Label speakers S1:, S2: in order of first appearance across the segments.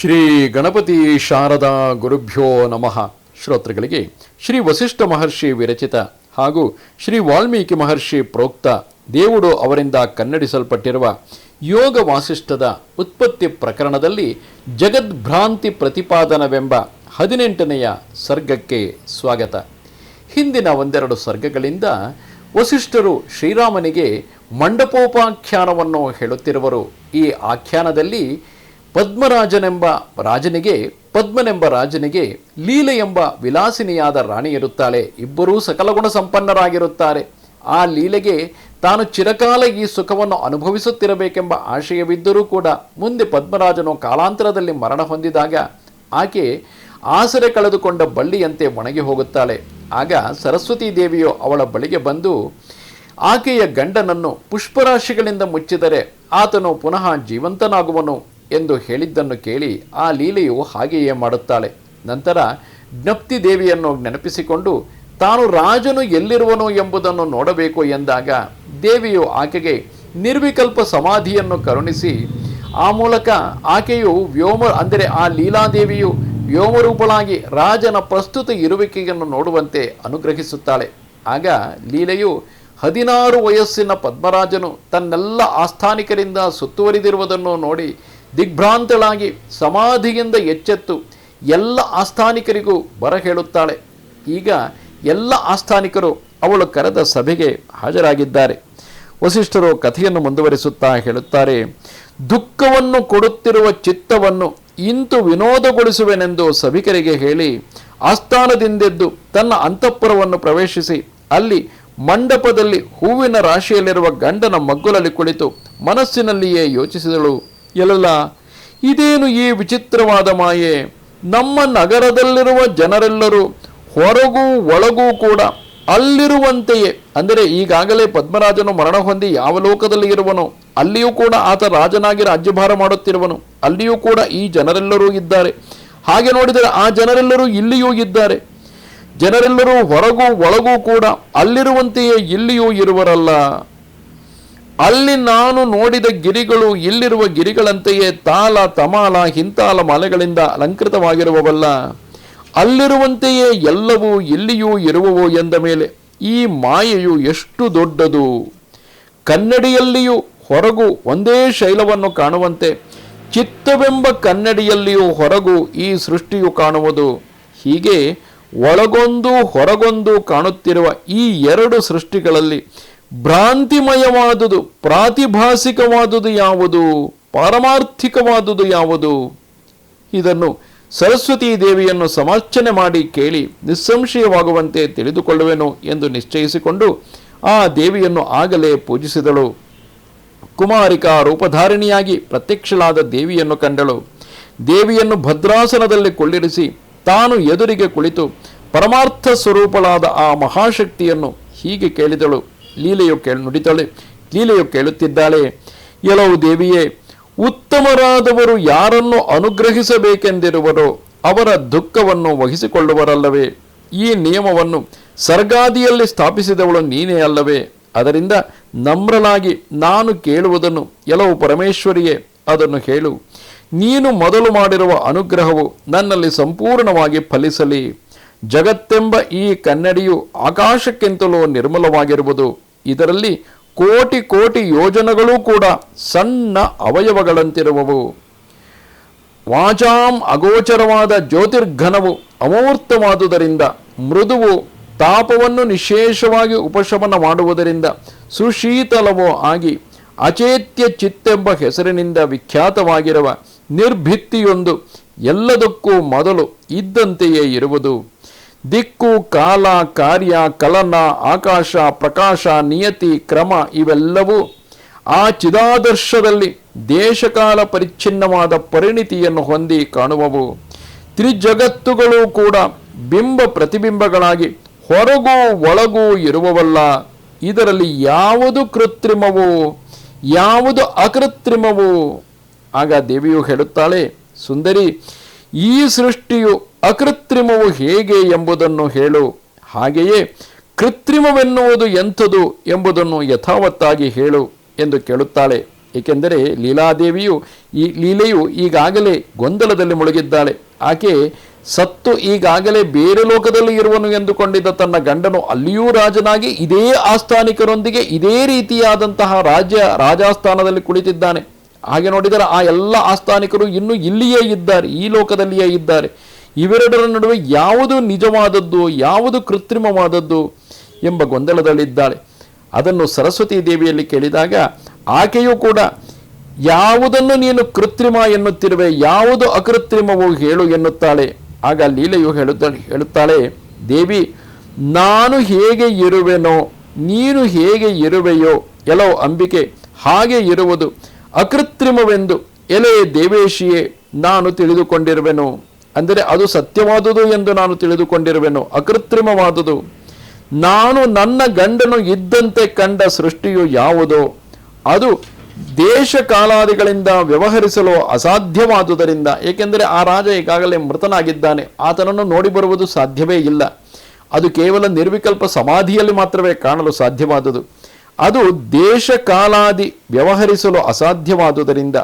S1: ಶ್ರೀ ಗಣಪತಿ ಶಾರದಾ ಗುರುಭ್ಯೋ ನಮಃ. ಶ್ರೋತೃಗಳಿಗೆ ಶ್ರೀ ವಸಿಷ್ಠ ಮಹರ್ಷಿ ವಿರಚಿತ ಹಾಗೂ ಶ್ರೀ ವಾಲ್ಮೀಕಿ ಮಹರ್ಷಿ ಪ್ರೋಕ್ತ ದೇವುಡು ಅವರಿಂದ ಕನ್ನಡಿಸಲ್ಪಟ್ಟಿರುವ ಯೋಗ ವಾಸಿಷ್ಠದ ಉತ್ಪತ್ತಿ ಪ್ರಕರಣದಲ್ಲಿ ಜಗದ್ಭ್ರಾಂತಿ ಪ್ರತಿಪಾದನವೆಂಬ ಹದಿನೆಂಟನೆಯ ಸರ್ಗಕ್ಕೆ ಸ್ವಾಗತ. ಹಿಂದಿನ ಒಂದೆರಡು ಸರ್ಗಗಳಿಂದ ವಸಿಷ್ಠರು ಶ್ರೀರಾಮನಿಗೆ ಮಂಡಪೋಪಾಖ್ಯಾನವನ್ನು ಹೇಳುತ್ತಿರುವರು. ಈ ಆಖ್ಯಾನದಲ್ಲಿ ಪದ್ಮರಾಜನೆಂಬ ರಾಜನಿಗೆ, ಪದ್ಮನೆಂಬ ರಾಜನಿಗೆ ಲೀಲೆ ಎಂಬ ವಿಲಾಸಿನಿಯಾದ ರಾಣಿ ಇರುತ್ತಾಳೆ. ಇಬ್ಬರೂ ಸಕಲಗುಣ ಸಂಪನ್ನರಾಗಿರುತ್ತಾರೆ. ಆ ಲೀಲೆಗೆ ತಾನು ಚಿರಕಾಲ ಈ ಸುಖವನ್ನು ಅನುಭವಿಸುತ್ತಿರಬೇಕೆಂಬ ಆಶಯವಿದ್ದರೂ ಕೂಡ ಮುಂದೆ ಪದ್ಮರಾಜನು ಕಾಲಾಂತರದಲ್ಲಿ ಮರಣ ಹೊಂದಿದಾಗ ಆಕೆ ಆಸರೆ ಕಳೆದುಕೊಂಡ ಬಳ್ಳಿಯಂತೆ ಒಣಗಿ ಹೋಗುತ್ತಾಳೆ. ಆಗ ಸರಸ್ವತೀ ದೇವಿಯು ಅವಳ ಬಳಿಗೆ ಬಂದು ಆಕೆಯ ಗಂಡನನ್ನು ಪುಷ್ಪರಾಶಿಗಳಿಂದ ಮುಚ್ಚಿದರೆ ಆತನು ಪುನಃ ಜೀವಂತನಾಗುವನು. ಎಂದು ಹೇಳಿದ್ದನ್ನು ಕೇಳಿ ಆ ಲೀಲೆಯು ಹಾಗೆಯೇ ಮಾಡುತ್ತಾಳೆ. ನಂತರ ಜ್ಞಪ್ತಿ ದೇವಿಯನ್ನು ನೆನಪಿಸಿಕೊಂಡು ತಾನು ರಾಜನು ಎಲ್ಲಿರುವನು ಎಂಬುದನ್ನು ನೋಡಬೇಕು ಎಂದಾಗ ದೇವಿಯು ಆಕೆಗೆ ನಿರ್ವಿಕಲ್ಪ ಸಮಾಧಿಯನ್ನು ಕರುಣಿಸಿ ಆ ಮೂಲಕ ಆಕೆಯು ವ್ಯೋಮ ಅಂದರೆ ಆ ಲೀಲಾದೇವಿಯು ವ್ಯೋಮರೂಪಳಾಗಿ ರಾಜನ ಪ್ರಸ್ತುತ ಇರುವಿಕೆಯನ್ನು ನೋಡುವಂತೆ ಅನುಗ್ರಹಿಸುತ್ತಾಳೆ. ಆಗ ಲೀಲೆಯು ಹದಿನಾರು ವಯಸ್ಸಿನ ಪದ್ಮರಾಜನು ತನ್ನೆಲ್ಲ ಆಸ್ಥಾನಿಕರಿಂದ ಸುತ್ತುವರಿದಿರುವುದನ್ನು ನೋಡಿ ದಿಗ್ಭ್ರಾಂತಳಾಗಿ ಸಮಾಧಿಯಿಂದ ಎಚ್ಚೆತ್ತು ಎಲ್ಲ ಆಸ್ಥಾನಿಕರಿಗೂ ಬರ ಹೇಳುತ್ತಾಳೆ. ಈಗ ಎಲ್ಲ ಆಸ್ಥಾನಿಕರು ಅವಳು ಕರೆದ ಸಭೆಗೆ ಹಾಜರಾಗಿದ್ದಾರೆ. ವಸಿಷ್ಠರು ಕಥೆಯನ್ನು ಮುಂದುವರಿಸುತ್ತಾ ಹೇಳುತ್ತಾರೆ, ದುಃಖವನ್ನು ಕೊಡುತ್ತಿರುವ ಚಿತ್ತವನ್ನು ಇಂತು ವಿನೋದಗೊಳಿಸುವೆನೆಂದು ಸಭಿಕರಿಗೆ ಹೇಳಿ ಆಸ್ಥಾನದಿಂದೆದ್ದು ತನ್ನ ಅಂತಃಪುರವನ್ನು ಪ್ರವೇಶಿಸಿ ಅಲ್ಲಿ ಮಂಡಪದಲ್ಲಿ ಹೂವಿನ ರಾಶಿಯಲ್ಲಿರುವ ಗಂಡನ ಮಗ್ಗುಲಲ್ಲಿ ಕುಳಿತು ಮನಸ್ಸಿನಲ್ಲಿಯೇ ಯೋಚಿಸಿದಳು. ಎಲ್ಲಲ್ಲ, ಇದೇನು ಈ ವಿಚಿತ್ರವಾದ ಮಾಯೆ? ನಮ್ಮ ನಗರದಲ್ಲಿರುವ ಜನರೆಲ್ಲರೂ ಹೊರಗೂ ಒಳಗೂ ಕೂಡ ಅಲ್ಲಿರುವಂತೆಯೇ. ಅಂದರೆ ಈಗಾಗಲೇ ಪದ್ಮರಾಜನು ಮರಣ ಹೊಂದಿ ಯಾವ ಲೋಕದಲ್ಲಿ ಇರುವನು, ಅಲ್ಲಿಯೂ ಕೂಡ ಆತ ರಾಜನಾಗಿ ರಾಜ್ಯಭಾರ ಮಾಡುತ್ತಿರುವನು. ಅಲ್ಲಿಯೂ ಕೂಡ ಈ ಜನರೆಲ್ಲರೂ ಇದ್ದಾರೆ. ಹಾಗೆ ನೋಡಿದರೆ ಆ ಜನರೆಲ್ಲರೂ ಇಲ್ಲಿಯೂ ಇದ್ದಾರೆ. ಜನರೆಲ್ಲರೂ ಹೊರಗೂ ಒಳಗೂ ಕೂಡ ಅಲ್ಲಿರುವಂತೆಯೇ ಇಲ್ಲಿಯೂ ಇರುವರಲ್ಲ. ಅಲ್ಲಿ ನಾನು ನೋಡಿದ ಗಿರಿಗಳು ಇಲ್ಲಿರುವ ಗಿರಿಗಳಂತೆಯೇ ತಾಲ, ತಮಾಲ, ಹಿಂತಾಲ ಮಲೆಗಳಿಂದ ಅಲಂಕೃತವಾಗಿರುವವಲ್ಲ, ಅಲ್ಲಿರುವಂತೆಯೇ ಎಲ್ಲವೂ ಇಲ್ಲಿಯೂ ಇರುವವು ಎಂದ ಮೇಲೆ ಈ ಮಾಯೆಯು ಎಷ್ಟು ದೊಡ್ಡದು. ಕನ್ನಡಿಯಲ್ಲಿಯೂ ಹೊರಗು ಒಂದೇ ಶೈಲವನ್ನು ಕಾಣುವಂತೆ ಚಿತ್ತವೆಂಬ ಕನ್ನಡಿಯಲ್ಲಿಯೂ ಹೊರಗು ಈ ಸೃಷ್ಟಿಯು ಕಾಣುವುದು. ಹೀಗೆ ಒಳಗೊಂದು ಹೊರಗೊಂದು ಕಾಣುತ್ತಿರುವ ಈ ಎರಡು ಸೃಷ್ಟಿಗಳಲ್ಲಿ ಭ್ರಾಂತಿಮಯವಾದುದು, ಪ್ರಾತಿಭಾಸಿಕವಾದುದು ಯಾವುದು, ಪಾರಮಾರ್ಥಿಕವಾದುದು ಯಾವುದು? ಇದನ್ನು ಸರಸ್ವತೀ ದೇವಿಯನ್ನು ಸಮರ್ಚನೆ ಮಾಡಿ ಕೇಳಿ ನಿಸ್ಸಂಶಯವಾಗುವಂತೆ ತಿಳಿದುಕೊಳ್ಳುವೆನು ಎಂದು ನಿಶ್ಚಯಿಸಿಕೊಂಡು ಆ ದೇವಿಯನ್ನು ಆಗಲೇ ಪೂಜಿಸಿದಳು. ಕುಮಾರಿಕಾ ರೂಪಧಾರಿಣಿಯಾಗಿ ಪ್ರತ್ಯಕ್ಷಳಾದ ದೇವಿಯನ್ನು ಕಂಡಳು. ದೇವಿಯನ್ನು ಭದ್ರಾಸನದಲ್ಲಿ ಕೊಳ್ಳಿರಿಸಿ ತಾನು ಎದುರಿಗೆ ಕುಳಿತು ಪರಮಾರ್ಥ ಸ್ವರೂಪಳಾದ ಆ ಮಹಾಶಕ್ತಿಯನ್ನು ಹೀಗೆ ಕೇಳಿದಳು. ಲೀಲೆಯು ಕೇಳಿ, ನುಡಿತಾಳೆ. ಲೀಲೆಯು ಕೇಳುತ್ತಿದ್ದಾಳೆ ಎಲವು ದೇವಿಯೇ, ಉತ್ತಮರಾದವರು ಯಾರನ್ನು ಅನುಗ್ರಹಿಸಬೇಕೆಂದಿರುವರೋ ಅವರ ದುಃಖವನ್ನು ವಹಿಸಿಕೊಳ್ಳುವರಲ್ಲವೇ? ಈ ನಿಯಮವನ್ನು ಸರ್ಗಾದಿಯಲ್ಲಿ ಸ್ಥಾಪಿಸಿದವಳು ನೀನೇ ಅಲ್ಲವೇ? ಅದರಿಂದ ನಮ್ರನಾಗಿ ನಾನು ಕೇಳುವುದನ್ನು ಎಲ್ಲವೂ ಪರಮೇಶ್ವರಿಯೇ, ಅದನ್ನು ಹೇಳು. ನೀನು ಮೊದಲು ಮಾಡಿರುವ ಅನುಗ್ರಹವು ನನ್ನಲ್ಲಿ ಸಂಪೂರ್ಣವಾಗಿ ಫಲಿಸಲಿ. ಜಗತ್ತೆಂಬ ಈ ಕನ್ನಡಿಯು ಆಕಾಶಕ್ಕಿಂತಲೂ ನಿರ್ಮಲವಾಗಿರುವುದು ಇದರಲ್ಲಿ ಕೋಟಿ ಕೋಟಿ ಯೋಜನೆಗಳು ಕೂಡ ಸಣ್ಣ ಅವಯವಗಳಂತಿರುವವು. ವಾಚಾಂ ಅಗೋಚರವಾದ ಜ್ಯೋತಿರ್ಘನವು ಅಮೂರ್ತವಾದುದರಿಂದ ಮೃದುವು ತಾಪವನ್ನು ನಿಶೇಷವಾಗಿ ಉಪಶಮನ ಮಾಡುವುದರಿಂದ ಸುಶೀತಲವೋ ಆಗಿ ಅಚೇತ್ಯ ಚಿತ್ತೆಂಬ ಹೆಸರಿನಿಂದ ವಿಖ್ಯಾತವಾಗಿರುವ ನಿರ್ಭಿತ್ತಿಯೊಂದು ಎಲ್ಲದಕ್ಕೂ ಮೊದಲು ಇದ್ದಂತೆಯೇ ಇರುವುದು. ದಿಕ್ಕು, ಕಾಲ, ಕಾರ್ಯ, ಕಲನ, ಆಕಾಶ, ಪ್ರಕಾಶ, ನಿಯತಿ, ಕ್ರಮ ಇವೆಲ್ಲವೂ ಆ ಚಿದಾದರ್ಶದಲ್ಲಿ ದೇಶಕಾಲ ಪರಿಚ್ಛಿನ್ನವಾದ ಪರಿಣಿತಿಯನ್ನು ಹೊಂದಿ ಕಾಣುವವು. ತ್ರಿಜಗತ್ತುಗಳು ಕೂಡ ಬಿಂಬ ಪ್ರತಿಬಿಂಬಗಳಾಗಿ ಹೊರಗೂ ಒಳಗೂ ಇರುವವಲ್ಲ. ಇದರಲ್ಲಿ ಯಾವುದು ಕೃತ್ರಿಮವು, ಯಾವುದು ಅಕೃತ್ರಿಮವು? ಆಗ ದೇವಿಯು ಹೇಳುತ್ತಾಳೆ, ಸುಂದರಿ, ಈ ಸೃಷ್ಟಿಯು ಅಕೃತ್ರಿಮವು ಹೇಗೆ ಎಂಬುದನ್ನು ಹೇಳು. ಹಾಗೆಯೇ ಕೃತ್ರಿಮವೆನ್ನುವುದು ಎಂಥದು ಎಂಬುದನ್ನು ಯಥಾವತ್ತಾಗಿ ಹೇಳು ಎಂದು ಕೇಳುತ್ತಾಳೆ. ಏಕೆಂದರೆ ಲೀಲಾದೇವಿಯು ಈ ಲೀಲೆಯು ಈಗಾಗಲೇ ಗೊಂದಲದಲ್ಲಿ ಮುಳುಗಿದ್ದಾಳೆ. ಆಕೆ ಸತ್ತು ಈಗಾಗಲೇ ಬೇರೆ ಲೋಕದಲ್ಲಿ ಇರುವನು ಎಂದುಕೊಂಡಿದ್ದ ತನ್ನ ಗಂಡನು ಅಲ್ಲಿಯೂ ರಾಜನಾಗಿ ಇದೇ ಆಸ್ಥಾನಿಕರೊಂದಿಗೆ ಇದೇ ರೀತಿಯಾದಂತಹ ರಾಜ್ಯ ರಾಜಾಸ್ಥಾನದಲ್ಲಿ ಕುಳಿತಿದ್ದಾನೆ. ಹಾಗೆ ನೋಡಿದರೆ ಆ ಎಲ್ಲ ಆಸ್ಥಾನಿಕರು ಇನ್ನೂ ಇಲ್ಲಿಯೇ ಇದ್ದಾರೆ, ಈ ಲೋಕದಲ್ಲಿಯೇ ಇದ್ದಾರೆ. ಇವೆರಡರ ನಡುವೆ ಯಾವುದು ನಿಜವಾದದ್ದು, ಯಾವುದು ಕೃತ್ರಿಮವಾದದ್ದು ಎಂಬ ಗೊಂದಲದಲ್ಲಿದ್ದಾಳೆ. ಅದನ್ನು ಸರಸ್ವತಿ ದೇವಿಯಲ್ಲಿ ಕೇಳಿದಾಗ, ಆಕೆಯೂ ಕೂಡ, ಯಾವುದನ್ನು ನೀನು ಕೃತ್ರಿಮ ಎನ್ನುತ್ತಿರುವೆ, ಯಾವುದು ಅಕೃತ್ರಿಮವು ಹೇಳು ಎನ್ನುತ್ತಾಳೆ. ಆಗ ಲೀಲೆಯು ಹೇಳುತ್ತಾಳೆ ಹೇಳುತ್ತಾಳೆ, ದೇವಿ, ನಾನು ಹೇಗೆ ಇರುವೆನೋ, ನೀನು ಹೇಗೆ ಇರುವೆಯೋ, ಎಲ್ಲೋ ಅಂಬಿಕೆ, ಹಾಗೆ ಇರುವುದು ಅಕೃತ್ರಿಮವೆಂದು ಎಲೆ ದೇವೇಶಿಯೇ, ನಾನು ತಿಳಿದುಕೊಂಡಿರುವೆನು. ಅಂದರೆ ಅದು ಸತ್ಯವಾದುದು ಎಂದು ನಾನು ತಿಳಿದುಕೊಂಡಿರುವೆನು, ಅಕೃತ್ರಿಮವಾದುದು. ನಾನು ನನ್ನ ಗಂಡನು ಇದ್ದಂತೆ ಕಂಡ ಸೃಷ್ಟಿಯು ಯಾವುದೋ? ಅದು ದೇಶ ಕಾಲಾದಿಗಳಿಂದ ವ್ಯವಹರಿಸಲು ಅಸಾಧ್ಯವಾದುದರಿಂದ, ಏಕೆಂದರೆ ಆ ರಾಜ ಈಗಾಗಲೇ ಮೃತನಾಗಿದ್ದಾನೆ, ಆತನನ್ನು ನೋಡಿ ಬರುವುದು ಸಾಧ್ಯವೇ ಇಲ್ಲ. ಅದು ಕೇವಲ ನಿರ್ವಿಕಲ್ಪ ಸಮಾಧಿಯಲ್ಲಿ ಮಾತ್ರವೇ ಕಾಣಲು ಸಾಧ್ಯವಾದುದು. ಅದು ದೇಶ ಕಾಲಾದಿ ವ್ಯವಹರಿಸಲು ಅಸಾಧ್ಯವಾದುದರಿಂದ,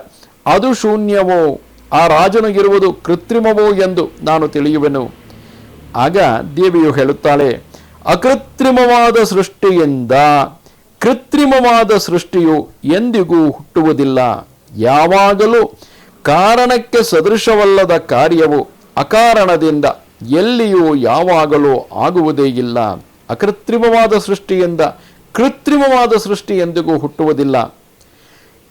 S1: ಅದು ಶೂನ್ಯವೋ? ಆ ರಾಜನಿಗಿರುವುದು ಕೃತ್ರಿಮವೋ ಎಂದು ನಾನು ತಿಳಿಯುವೆನು. ಆಗ ದೇವಿಯು ಹೇಳುತ್ತಾಳೆ, ಅಕೃತ್ರಿಮವಾದ ಸೃಷ್ಟಿಯಿಂದ ಕೃತ್ರಿಮವಾದ ಸೃಷ್ಟಿಯು ಎಂದಿಗೂ ಹುಟ್ಟುವುದಿಲ್ಲ. ಯಾವಾಗಲೂ ಕಾರಣಕ್ಕೆ ಸದೃಶವಲ್ಲದ ಕಾರ್ಯವು ಅಕಾರಣದಿಂದ ಎಲ್ಲಿಯೂ ಯಾವಾಗಲೂ ಆಗುವುದೇ ಇಲ್ಲ. ಅಕೃತ್ರಿಮವಾದ ಸೃಷ್ಟಿಯಿಂದ ಕೃತ್ರಿಮವಾದ ಸೃಷ್ಟಿ ಎಂದಿಗೂ ಹುಟ್ಟುವುದಿಲ್ಲ.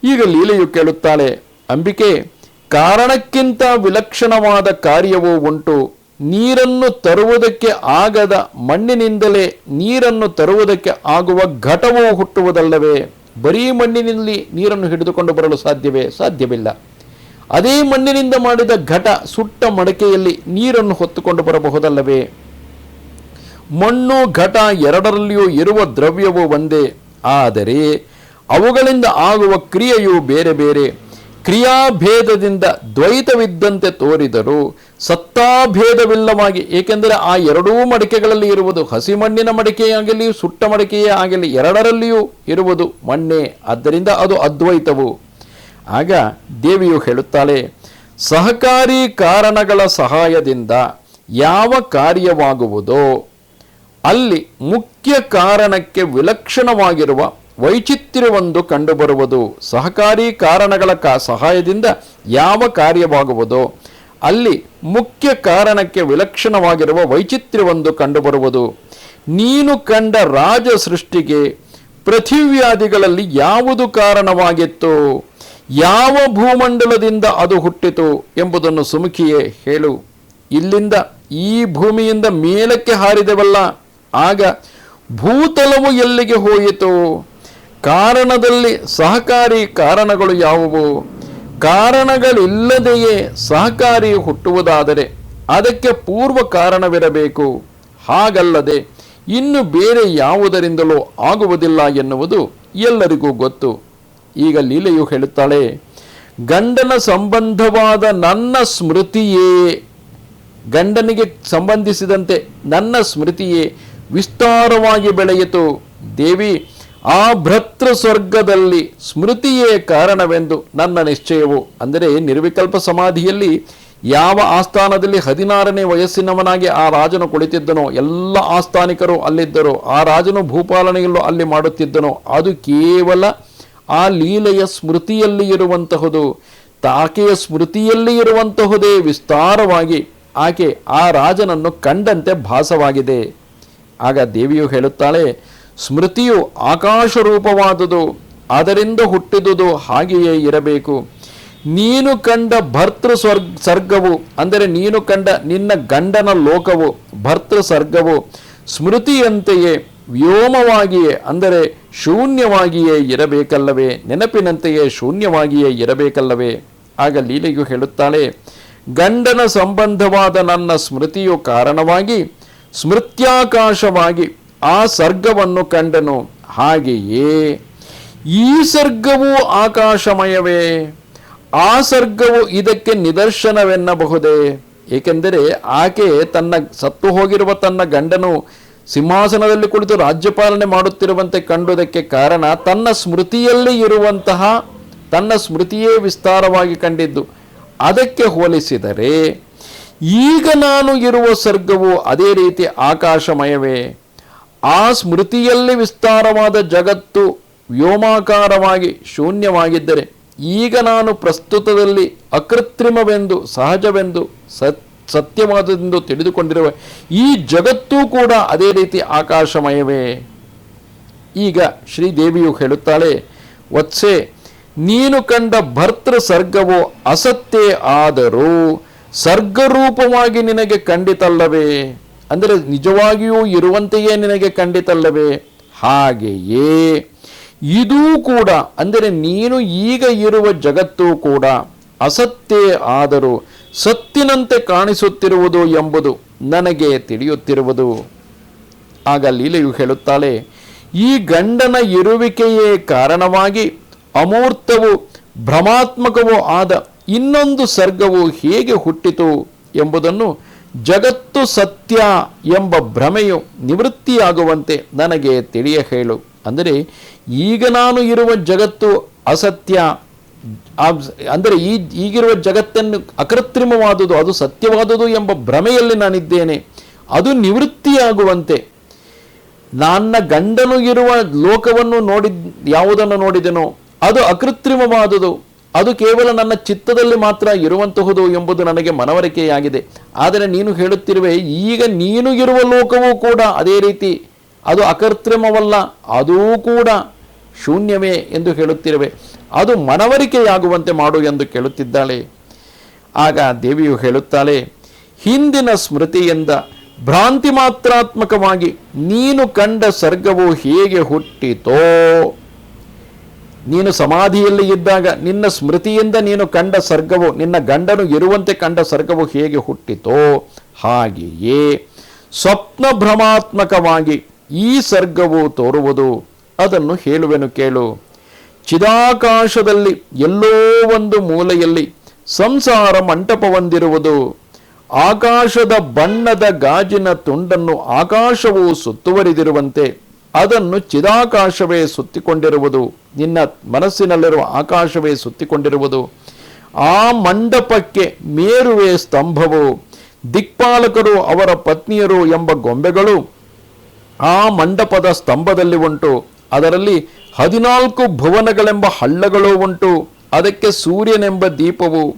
S1: ಈಗ ಲೀಲೆಯು ಕೇಳುತ್ತಾಳೆ, ಅಂಬಿಕೆ ಕಾರಣಕ್ಕಿಂತ ವಿಲಕ್ಷಣವಾದ ಕಾರ್ಯವೂ ಉಂಟು. ನೀರನ್ನು ತರುವುದಕ್ಕೆ ಆಗದ ಮಣ್ಣಿನಿಂದಲೇ ನೀರನ್ನು ತರುವುದಕ್ಕೆ ಆಗುವ ಘಟವೂ ಹುಟ್ಟುವುದಲ್ಲವೇ. ಬರೀ ಮಣ್ಣಿನಲ್ಲಿ ನೀರನ್ನು ಹಿಡಿದುಕೊಂಡು ಬರಲು ಸಾಧ್ಯವೇ? ಸಾಧ್ಯವಿಲ್ಲ. ಅದೇ ಮಣ್ಣಿನಿಂದ ಮಾಡಿದ ಘಟ ಸುಟ್ಟ ಮಡಕೆಯಲ್ಲಿ ನೀರನ್ನು ಹೊತ್ತುಕೊಂಡು ಬರಬಹುದಲ್ಲವೇ? ಮಣ್ಣು, ಘಟ ಎರಡರಲ್ಲಿಯೂ ಇರುವ ದ್ರವ್ಯವು ಒಂದೇ. ಆದರೆ ಅವುಗಳಿಂದ ಆಗುವ ಕ್ರಿಯೆಯು ಬೇರೆ ಬೇರೆ. ಕ್ರಿಯಾಭೇದದಿಂದ ದ್ವೈತವಿದ್ದಂತೆ ತೋರಿದರು ಸತ್ತಾಭೇದವಿಲ್ಲವಾಗಿ, ಏಕೆಂದರೆ ಆ ಎರಡೂ ಮಡಿಕೆಗಳಲ್ಲಿ ಇರುವುದು ಹಸಿ ಮಣ್ಣಿನ ಮಡಿಕೆಯಾಗಲಿ ಸುಟ್ಟ ಮಡಿಕೆಯೇ ಆಗಲಿ ಎರಡರಲ್ಲಿಯೂ ಇರುವುದು ಮಣ್ಣೆ. ಆದ್ದರಿಂದ ಅದು ಅದ್ವೈತವು. ಆಗ ದೇವಿಯು ಹೇಳುತ್ತಾಳೆ, ಸಹಕಾರಿ ಕಾರಣಗಳ ಸಹಾಯದಿಂದ ಯಾವ ಕಾರ್ಯವಾಗುವುದೋ ಅಲ್ಲಿ ಮುಖ್ಯ ಕಾರಣಕ್ಕೆ ವಿಲಕ್ಷಣವಾಗಿರುವ ವೈಚಿತ್ರ್ಯವೊಂದು ಕಂಡುಬರುವುದು. ಸಹಕಾರಿ ಕಾರಣಗಳ ಕ, ಸಹಾಯದಿಂದ ಯಾವ ಕಾರ್ಯವಾಗುವುದೋ, ಅಲ್ಲಿ ಮುಖ್ಯ ಕಾರಣಕ್ಕೆ ವಿಲಕ್ಷಣವಾಗಿರುವ ವೈಚಿತ್ರ್ಯವೊಂದು ಕಂಡುಬರುವುದು. ನೀನು ಕಂಡ ರಾಜ ಸೃಷ್ಟಿಗೆ ಪೃಥಿವ್ಯಾದಿಗಳಲ್ಲಿ ಯಾವುದು ಕಾರಣವಾಗಿತ್ತು? ಯಾವ ಭೂಮಂಡಲದಿಂದ ಅದು ಹುಟ್ಟಿತು ಎಂಬುದನ್ನು ಸುಮುಖಿಯೇ ಹೇಳು. ಇಲ್ಲಿಂದ ಈ ಭೂಮಿಯಿಂದ ಮೇಲಕ್ಕೆ ಹಾರಿದೆವಲ್ಲ. ಆಗ ಭೂತಲವು ಎಲ್ಲಿಗೆ ಹೋಯಿತು? ಕಾರಣದಲ್ಲಿ ಸಹಕಾರಿ ಕಾರಣಗಳು ಯಾವುವು? ಕಾರಣಗಳಿಲ್ಲದೆಯೇ ಸಹಕಾರಿ ಹುಟ್ಟುವುದಾದರೆ ಅದಕ್ಕೆ ಪೂರ್ವ ಕಾರಣವಿರಬೇಕು. ಹಾಗಲ್ಲದೆ ಇನ್ನು ಬೇರೆ ಯಾವುದರಿಂದಲೂ ಆಗುವುದಿಲ್ಲ ಎನ್ನುವುದು ಎಲ್ಲರಿಗೂ ಗೊತ್ತು. ಈಗ ಲೀಲೆಯು ಹೇಳುತ್ತಾಳೆ, ಗಂಡನ ಸಂಬಂಧವಾದ ನನ್ನ ಸ್ಮೃತಿಯೇ, ಗಂಡನಿಗೆ ಸಂಬಂಧಿಸಿದಂತೆ ನನ್ನ ಸ್ಮೃತಿಯೇ ವಿಸ್ತಾರವಾಗಿ ಬೆಳೆಯಿತು. ದೇವಿ ಆ ಭ್ರತೃ ಸ್ವರ್ಗದಲ್ಲಿ ಸ್ಮೃತಿಯೇ ಕಾರಣವೆಂದು ನನ್ನ ನಿಶ್ಚಯವು. ಅಂದರೆ ನಿರ್ವಿಕಲ್ಪ ಸಮಾಧಿಯಲ್ಲಿ ಯಾವ ಆಸ್ಥಾನದಲ್ಲಿ ಹದಿನಾರನೇ ವಯಸ್ಸಿನವನಾಗಿ ಆ ರಾಜನು ಕುಳಿತಿದ್ದನೋ, ಎಲ್ಲ ಆಸ್ಥಾನಿಕರು ಅಲ್ಲಿದ್ದರು, ಆ ರಾಜನು ಭೂಪಾಲನೆಯಲ್ಲೂ ಅಲ್ಲಿ ಮಾಡುತ್ತಿದ್ದನೋ, ಅದು ಕೇವಲ ಆ ಲೀಲೆಯ ಸ್ಮೃತಿಯಲ್ಲಿ ಇರುವಂತಹುದು. ಆಕೆಯ ಸ್ಮೃತಿಯಲ್ಲಿ ಇರುವಂತಹುದೇ ವಿಸ್ತಾರವಾಗಿ ಆಕೆ ಆ ರಾಜನನ್ನು ಕಂಡಂತೆ ಭಾಸವಾಗಿದೆ. ಆಗ ದೇವಿಯು ಹೇಳುತ್ತಾಳೆ ಸ್ಮೃತಿಯು ಆಕಾಶ ರೂಪವಾದುದು ಅದರಿಂದ ಹುಟ್ಟಿದುದು ಹಾಗೆಯೇ ಇರಬೇಕು. ನೀನು ಕಂಡ ಭರ್ತೃ ಸ್ವರ್ಗ ಸರ್ಗವು, ಅಂದರೆ ನೀನು ಕಂಡ ನಿನ್ನ ಗಂಡನ ಲೋಕವು ಭರ್ತೃ ಸರ್ಗವು ಸ್ಮೃತಿಯಂತೆಯೇ ವ್ಯೋಮವಾಗಿಯೇ, ಅಂದರೆ ಶೂನ್ಯವಾಗಿಯೇ ಇರಬೇಕಲ್ಲವೇ, ನೆನಪಿನಂತೆಯೇ ಶೂನ್ಯವಾಗಿಯೇ ಇರಬೇಕಲ್ಲವೇ? ಆಗ ಲೀಲೆಯು ಹೇಳುತ್ತಾಳೆ, ಗಂಡನ ಸಂಬಂಧವಾದ ನನ್ನ ಸ್ಮೃತಿಯು ಕಾರಣವಾಗಿ, ಸ್ಮೃತ್ಯಾಕಾಶವಾಗಿ ಆ ಸರ್ಗವನ್ನು ಕಂಡನು, ಹಾಗೆಯೇ ಈ ಸರ್ಗವು ಆಕಾಶಮಯವೇ, ಆ ಸರ್ಗವು ಇದಕ್ಕೆ ನಿದರ್ಶನವೆನ್ನಬಹುದೇ? ಏಕೆಂದರೆ ಆಕೆ ತನ್ನ ಸತ್ತು ಹೋಗಿರುವ ತನ್ನ ಗಂಡನು ಸಿಂಹಾಸನದಲ್ಲಿ ಕುಳಿತು ರಾಜ್ಯಪಾಲನೆ ಮಾಡುತ್ತಿರುವಂತೆ ಕಂಡುದಕ್ಕೆ ಕಾರಣ ತನ್ನ ಸ್ಮೃತಿಯಲ್ಲಿ ಇರುವಂತಹ, ತನ್ನ ಸ್ಮೃತಿಯೇ ವಿಸ್ತಾರವಾಗಿ ಕಂಡಿದ್ದು. ಅದಕ್ಕೆ ಹೋಲಿಸಿದರೆ, ಈಗ ನಾನು ಇರುವ ಸರ್ಗವು ಅದೇ ರೀತಿ ಆಕಾಶಮಯವೇ. ಆ ಸ್ಮೃತಿಯಲ್ಲಿ ವಿಸ್ತಾರವಾದ ಜಗತ್ತು ವ್ಯೋಮಾಕಾರವಾಗಿ ಶೂನ್ಯವಾಗಿದ್ದರೆ ಈಗ ನಾನು ಪ್ರಸ್ತುತದಲ್ಲಿ ಅಕೃತ್ರಿಮವೆಂದು, ಸಹಜವೆಂದು, ಸತ್, ಸತ್ಯವಾದದೆಂದು ತಿಳಿದುಕೊಂಡಿರುವ ಈ ಜಗತ್ತೂ ಕೂಡ ಅದೇ ರೀತಿ ಆಕಾಶಮಯವೇ. ಈಗ ಶ್ರೀದೇವಿಯು ಹೇಳುತ್ತಾಳೆ, ವತ್ಸೆ, ನೀನು ಕಂಡ ಭರ್ತೃ ಸರ್ಗವು ಅಸತ್ಯೇ ಆದರೂ ಸರ್ಗರೂಪವಾಗಿ ನಿನಗೆ ಕಂಡಿತಲ್ಲವೇ ಅಂದರೆ ನಿಜವಾಗಿಯೂ ಇರುವಂತೆಯೇ ನಿನಗೆ ಕಂಡಿತಲ್ಲವೇ ಹಾಗೆಯೇ ಇದೂ ಕೂಡ, ಅಂದರೆ ನೀನು ಈಗ ಇರುವ ಜಗತ್ತು ಕೂಡ ಅಸತ್ಯೇ ಆದರೂ ಸತ್ತಿನಂತೆ ಕಾಣಿಸುತ್ತಿರುವುದು ಎಂಬುದು ನನಗೆ ತಿಳಿಯುತ್ತಿರುವುದು. ಆಗ ಲೀಲೆಯು ಹೇಳುತ್ತಾಳೆ, ಈ ಗಂಡನ ಇರುವಿಕೆಯೇ ಕಾರಣವಾಗಿ ಅಮೂರ್ತವು ಭ್ರಮಾತ್ಮಕವೂ ಆದ ಇನ್ನೊಂದು ಸರ್ಗವು ಹೇಗೆ ಹುಟ್ಟಿತು ಎಂಬುದನ್ನು ಜಗತ್ತು ಸತ್ಯ ಎಂಬ ಭ್ರಮೆಯು ನಿವೃತ್ತಿಯಾಗುವಂತೆ ನನಗೆ ತಿಳಿಯ ಹೇಳು. ಅಂದರೆ ಈಗ ನಾನು ಇರುವ ಜಗತ್ತು ಅಸತ್ಯ. ಅಂದರೆ ಈ, ಈಗಿರುವ ಜಗತ್ತನ್ನು ಅಕೃತ್ರಿಮವಾದುದು, ಅದು ಸತ್ಯವಾದುದು ಎಂಬ ಭ್ರಮೆಯಲ್ಲಿ ನಾನಿದ್ದೇನೆ. ಅದು ನಿವೃತ್ತಿಯಾಗುವಂತೆ. ನನ್ನ ಗಂಡನು ಇರುವ ಲೋಕವನ್ನು ನೋಡಿದ, ಯಾವುದನ್ನು ನೋಡಿದೆನೋ, ಅದು ಅಕೃತ್ರಿಮವಾದುದು. ಅದು ಕೇವಲ ನನ್ನ ಚಿತ್ತದಲ್ಲಿ ಮಾತ್ರ ಇರುವಂತಹುದು ಎಂಬುದು ನನಗೆ ಮನವರಿಕೆಯಾಗಿದೆ. ಆದರೆ ನೀನು ಹೇಳುತ್ತಿರುವೆ, ಈಗ ನೀನು ಇರುವ ಲೋಕವೂ ಕೂಡ ಅದೇ ರೀತಿ. ಅದು ಅಕೃತ್ರಿಮವಲ್ಲ, ಅದೂ ಕೂಡ ಶೂನ್ಯವೇ ಎಂದು ಹೇಳುತ್ತಿರುವೆ. ಅದು ಮನವರಿಕೆಯಾಗುವಂತೆ ಮಾಡು ಎಂದು ಕೇಳುತ್ತಿದ್ದಾಳೆ. ಆಗ ದೇವಿಯು ಹೇಳುತ್ತಾಳೆ, ಹಿಂದಿನ ಸ್ಮೃತಿಯಿಂದ ಭ್ರಾಂತಿ ಮಾತ್ರಾತ್ಮಕವಾಗಿ ನೀನು ಕಂಡ ಸರ್ಗವು ಹೇಗೆ ಹುಟ್ಟಿತೋ. ನೀನು ಸಮಾಧಿಯಲ್ಲಿ ಇದ್ದಾಗ ನಿನ್ನ ಸ್ಮೃತಿಯಿಂದ ನೀನು ಕಂಡ ಸರ್ಗವು, ನಿನ್ನ ಗಂಡನು ಇರುವಂತೆ ಕಂಡ ಸರ್ಗವು ಹೇಗೆ ಹುಟ್ಟಿತೋ ಹಾಗೆಯೇ ಸ್ವಪ್ನ ಭ್ರಮಾತ್ಮಕವಾಗಿ ಈ ಸರ್ಗವು ತೋರುವುದು. ಅದನ್ನು ಹೇಳುವೆನು ಕೇಳು. ಚಿದಾಕಾಶದಲ್ಲಿ ಎಲ್ಲೋ ಒಂದು ಮೂಲೆಯಲ್ಲಿ ಸಂಸಾರ ಮಂಟಪವೊಂದಿರುವುದು ಆಕಾಶದ ಬಣ್ಣದ ಗಾಜಿನ ತುಂಡನ್ನು ಆಕಾಶವು ಸುತ್ತುವರಿದಿರುವಂತೆ ಅದನ್ನು ಚಿದಾಕಾಶವೇ ಸುತ್ತಿಕೊಂಡಿರುವುದು. ನಿನ್ನ ಮನಸ್ಸಿನಲ್ಲಿರುವ ಆಕಾಶವೇ ಸುತ್ತಿಕೊಂಡಿರುವುದು. ಆ ಮಂಡಪಕ್ಕೆ ಮೇರುವೆ ಸ್ತಂಭವು. ದಿಕ್ಪಾಲಕರು ಅವರ ಪತ್ನಿಯರು ಎಂಬ ಗೊಂಬೆಗಳು ಆ ಮಂಡಪದ ಸ್ತಂಭದಲ್ಲಿ ಉಂಟು. ಅದರಲ್ಲಿ ಹದಿನಾಲ್ಕು ಭುವನಗಳೆಂಬ ಹಳ್ಳಗಳು ಉಂಟು. ಅದಕ್ಕೆ ಸೂರ್ಯನೆಂಬ ದೀಪವು.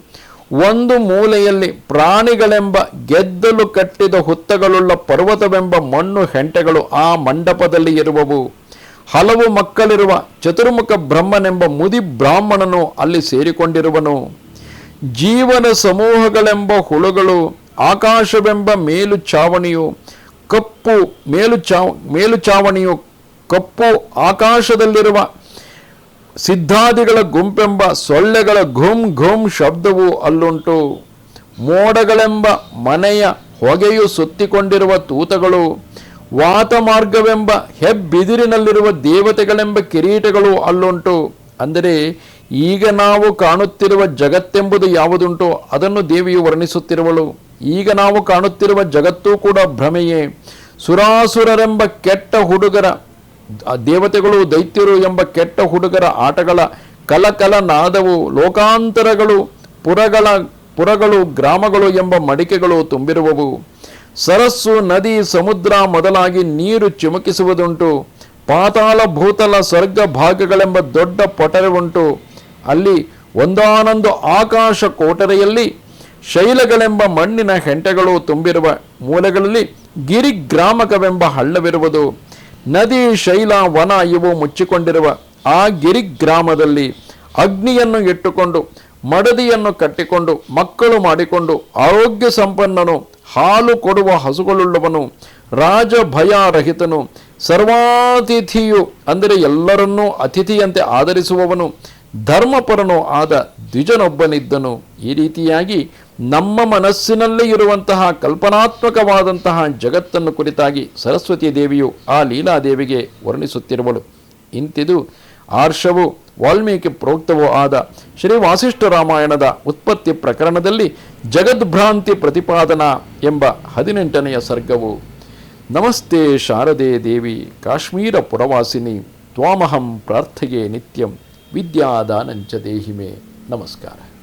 S1: ಒಂದು ಮೂಲೆಯಲ್ಲಿ ಪ್ರಾಣಿಗಳೆಂಬ ಗೆದ್ದಲು ಕಟ್ಟಿದ ಹುತ್ತಗಳುಳ್ಳ ಪರ್ವತವೆಂಬ ಮಣ್ಣು ಹೆಂಟೆಗಳು ಆ ಮಂಡಪದಲ್ಲಿ ಇರುವವು. ಹಲವು ಮಕ್ಕಳಿರುವ ಚತುರ್ಮುಖ ಬ್ರಹ್ಮನೆಂಬ ಮುದಿ ಬ್ರಾಹ್ಮಣನು ಅಲ್ಲಿ ಸೇರಿಕೊಂಡಿರುವನು. ಜೀವನ ಸಮೂಹಗಳೆಂಬ ಹುಳುಗಳು, ಆಕಾಶವೆಂಬ ಮೇಲು ಚಾವಣಿಯು ಕಪ್ಪು ಮೇಲು ಚಾವ್ ಮೇಲು ಚಾವಣಿಯು ಕಪ್ಪು ಆಕಾಶದಲ್ಲಿರುವ ಸಿದ್ಧಾದಿಗಳ ಗುಂಪೆಂಬ ಸೊಳ್ಳೆಗಳ ಘುಂ ಘುಂ ಶಬ್ದವು ಅಲ್ಲುಂಟು. ಮೋಡಗಳೆಂಬ ಮನೆಯ ಹೊಗೆಯು ಸುತ್ತಿಕೊಂಡಿರುವ ತೂತಗಳು ವಾತಮಾರ್ಗವೆಂಬ ಹೆಬ್ಬಿದಿರಿನಲ್ಲಿರುವ ದೇವತೆಗಳೆಂಬ ಕಿರೀಟಗಳು ಅಲ್ಲುಂಟು. ಅಂದರೆ ಈಗ ನಾವು ಕಾಣುತ್ತಿರುವ ಜಗತ್ತೆಂಬುದು ಯಾವುದುಂಟೋ ಅದನ್ನು ದೇವಿಯು ವರ್ಣಿಸುತ್ತಿರುವಳು. ಈಗ ನಾವು ಕಾಣುತ್ತಿರುವ ಜಗತ್ತೂ ಕೂಡ ಭ್ರಮೆಯೇ. ಸುರಾಸುರರೆಂಬ ಕೆಟ್ಟ ಹುಡುಗರ, ದೇವತೆಗಳು ದೈತ್ಯರು ಎಂಬ ಕೆಟ್ಟ ಹುಡುಗರ ಆಟಗಳ ಕಲಕಲ ನಾದವು ಲೋಕಾಂತರಗಳು, ಪುರಗಳ, ಪುರಗಳು, ಗ್ರಾಮಗಳು ಎಂಬ ಮಡಿಕೆಗಳು ತುಂಬಿರುವವು. ಸರಸ್ಸು, ನದಿ, ಸಮುದ್ರ ಮೊದಲಾಗಿ ನೀರು ಚಿಮುಕಿಸುವುದುಂಟು. ಪಾತಾಳ ಭೂತಲ ಸ್ವರ್ಗ ಭಾಗಗಳೆಂಬ ದೊಡ್ಡ ಪೊಟರೆ ಉಂಟು. ಅಲ್ಲಿ ಒಂದಾನೊಂದು ಆಕಾಶ ಕೋಟರೆಯಲ್ಲಿ ಶೈಲಗಳೆಂಬ ಮಣ್ಣಿನ ಹೆಂಟೆಗಳು ತುಂಬಿರುವ ಮೂಲೆಗಳಲ್ಲಿ ಗಿರಿಗ್ರಾಮಕವೆಂಬ ಹಳ್ಳವಿರುವುದು. ನದಿ, ಶೈಲ, ವನ ಇವು ಮುಚ್ಚಿಕೊಂಡಿರುವ ಆ ಗಿರಿ ಗ್ರಾಮದಲ್ಲಿ ಅಗ್ನಿಯನ್ನು ಇಟ್ಟುಕೊಂಡು, ಮಡದಿಯನ್ನು ಕಟ್ಟಿಕೊಂಡು, ಮಕ್ಕಳು ಮಾಡಿಕೊಂಡು, ಆರೋಗ್ಯ ಸಂಪನ್ನನು ಹಾಲು ಕೊಡುವ ಹಸುಗಳುಳ್ಳವನು ರಾಜ ಭಯರಹಿತನು ಸರ್ವಾತಿಥಿಯು ಅಂದರೆ ಎಲ್ಲರನ್ನೂ ಅತಿಥಿಯಂತೆ ಆದರಿಸುವವನು ಧರ್ಮಪರನು ಆದ ದ್ವಿಜನೊಬ್ಬನಿದ್ದನು. ಈ ರೀತಿಯಾಗಿ ನಮ್ಮ ಮನಸ್ಸಿನಲ್ಲಿ ಇರುವಂತಹ ಕಲ್ಪನಾತ್ಮಕವಾದಂತಹ ಜಗತ್ತನ್ನು ಕುರಿತಾಗಿ ಸರಸ್ವತಿ ದೇವಿಯು ಆ ಲೀಲಾದೇವಿಗೆ ವರ್ಣಿಸುತ್ತಿರುವಳು. ಇಂತಿದು ಆರ್ಷವು ವಾಲ್ಮೀಕಿ ಪ್ರೋಕ್ತವೂ ಆದ ಶ್ರೀ ವಾಸಿಷ್ಠ ರಾಮಾಯಣದ ಉತ್ಪತ್ತಿ ಪ್ರಕರಣದಲ್ಲಿ ಜಗದ್ಭ್ರಾಂತಿ ಪ್ರತಿಪಾದನಾ ಎಂಬ ಹದಿನೆಂಟನೆಯ ಸರ್ಗವು. ನಮಸ್ತೆ ಶಾರದೆ ದೇವಿ, ಕಾಶ್ಮೀರ ಪುರವಾಸಿನಿ, ತ್ವಾಮಹಂ ಪ್ರಾರ್ಥೆಯೇ ನಿತ್ಯಂ, ವಿದ್ಯಾದಾನಂಚ ದೇಹಿಮೆ. ನಮಸ್ಕಾರ.